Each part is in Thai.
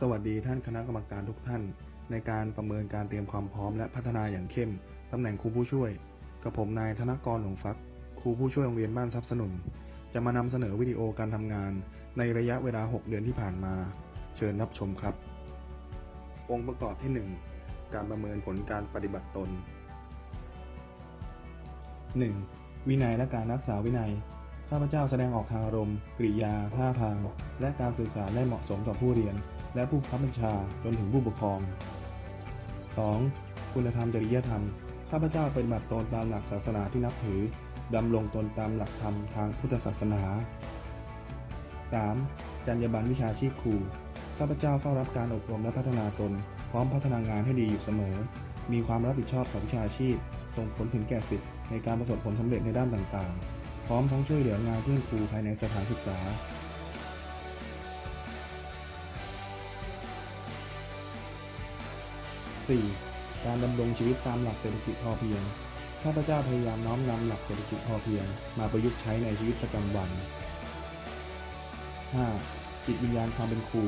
สวัสดีท่านคณะกรรมการทุกท่าน ในการประเมินการเตรียมความพร้อมและพัฒนาอย่างเข้ม ตำแหน่งครูผู้ช่วย กับผมนายธนกรหลงฟัก ครูผู้ช่วยโรงเรียนบ้านทรัพย์สนุน จะมานำเสนอวิดีโอการทำงาน ในระยะเวลา 6 เดือนที่ผ่านมา เชิญรับชมครับ องค์ประกอบที่ 1 การประเมินผลการปฏิบัติตน 1. วินัยและการรักษาวินัย ข้าพเจ้าแสดงออกทางอารมณ์กริยา ท่าทาง และการสื่อสารได้เหมาะสมต่อผู้เรียน และผู้บังคับบัญชาจนถึงผู้ปกครอง 2. คุณธรรมจริยธรรม ข้าพเจ้าเปฏิบัติตนตามหลักศาสนาที่นับถือ ดำรงตนตามหลักธรรมทางพุทธศาสนา 3. จรรยาบรรณวิชาชีพครู ข้าพเจ้าเข้ารับการอบรมและพัฒนาตน พร้อมพัฒนางานให้ดีอยู่เสมอ มีความรับผิดชอบต่อวิชาชีพส่งผลถึงแก่สิทธิ์ในการประสบผลสำเร็จในด้านต่างๆ พร้อมทั้งช่วยเหลืองานเพื่อนครูภายในสถานศึกษา 4. การดำรงชีวิตตามหลักเศรษฐกิจพอเพียง ข้าพเจ้าพยายามน้อมนำหลักเศรษฐกิจพอเพียง มาประยุกต์ใช้ในชีวิตประจำวัน 5. จิตวิญญาณความเป็นครู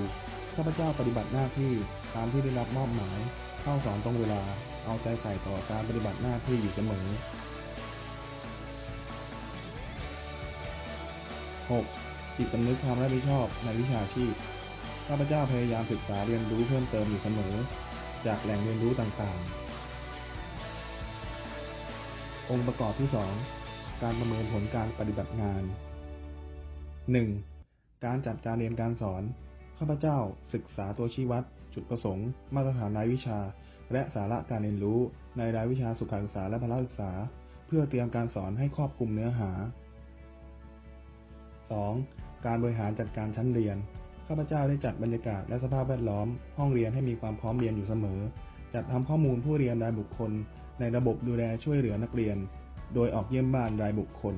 ข้าพเจ้าปฏิบัติหน้าที่ตามที่ได้รับมอบหมาย เข้าสอนตรงเวลา เอาใจใส่ต่อการปฏิบัติหน้าที่อยู่เสมอ 6. จิตสำนึกความรับผิดชอบในวิชาชีพ ข้าพเจ้าพยายามศึกษาเรียนรู้เพิ่มเติมอยู่เสมอ จากแหล่งเรียนรู้ต่างๆ องค์ประกอบที่ 2 การประเมินผลการปฏิบัติงาน 1. การจัดการเรียนการสอน ข้าพเจ้าศึกษาตัวชี้วัด จุดประสงค์ มาตรฐานรายวิชา และสาระการเรียนรู้ในรายวิชาสุขศึกษาและพละศึกษา เพื่อเตรียมการสอนให้ครอบคลุมเนื้อหา 2. การบริหารจัดการชั้นเรียน ข้าพเจ้าได้จัดบรรยากาศและสภาพแวดล้อม ห้องเรียนให้มีความพร้อมเรียนอยู่เสมอ จัดทำข้อมูลผู้เรียนรายบุคคล ในระบบดูแลช่วยเหลือนักเรียน โดยออกเยี่ยมบ้านรายบุคคล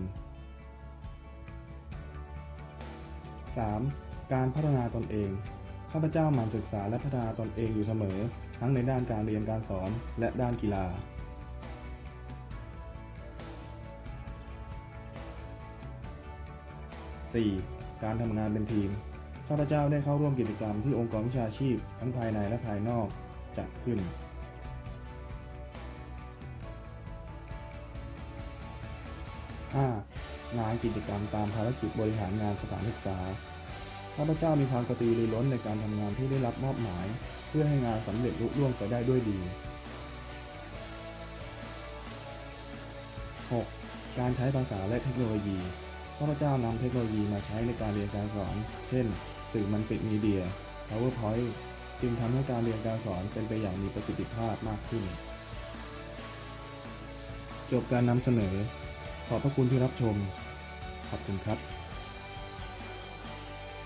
3. การพัฒนาตนเอง ข้าพเจ้าหมั่นศึกษาและพัฒนาตนเองอยู่เสมอ ทั้งในด้านการเรียนการสอนและด้านกีฬา 4. การทำงานเป็นทีม ข้าพเจ้าได้เข้าร่วมกิจกรรมที่องค์กรวิชาชีพ ทั้งภายในและภายนอกจัดขึ้น 5. งานกิจกรรมตามภารกิจบริหารงานสถานศึกษา ข้าพเจ้ามีความกระตือรือร้นในการทำงานที่ได้รับมอบหมาย เพื่อให้งานสำเร็จลุล่วงไปได้ด้วยดี 6. การใช้ภาษาและเทคโนโลยี ข้าพเจ้านำเทคโนโลยีมาใช้ในการเรียนการสอน เช่น สื่อมันติมีเดีย PowerPoint จึงทำให้การเรียนการสอนเป็นไปอย่างมีประสิทธิภาพมากขึ้น จบการนำเสนอ ขอบพระคุณที่รับชม ขอบคุณครับ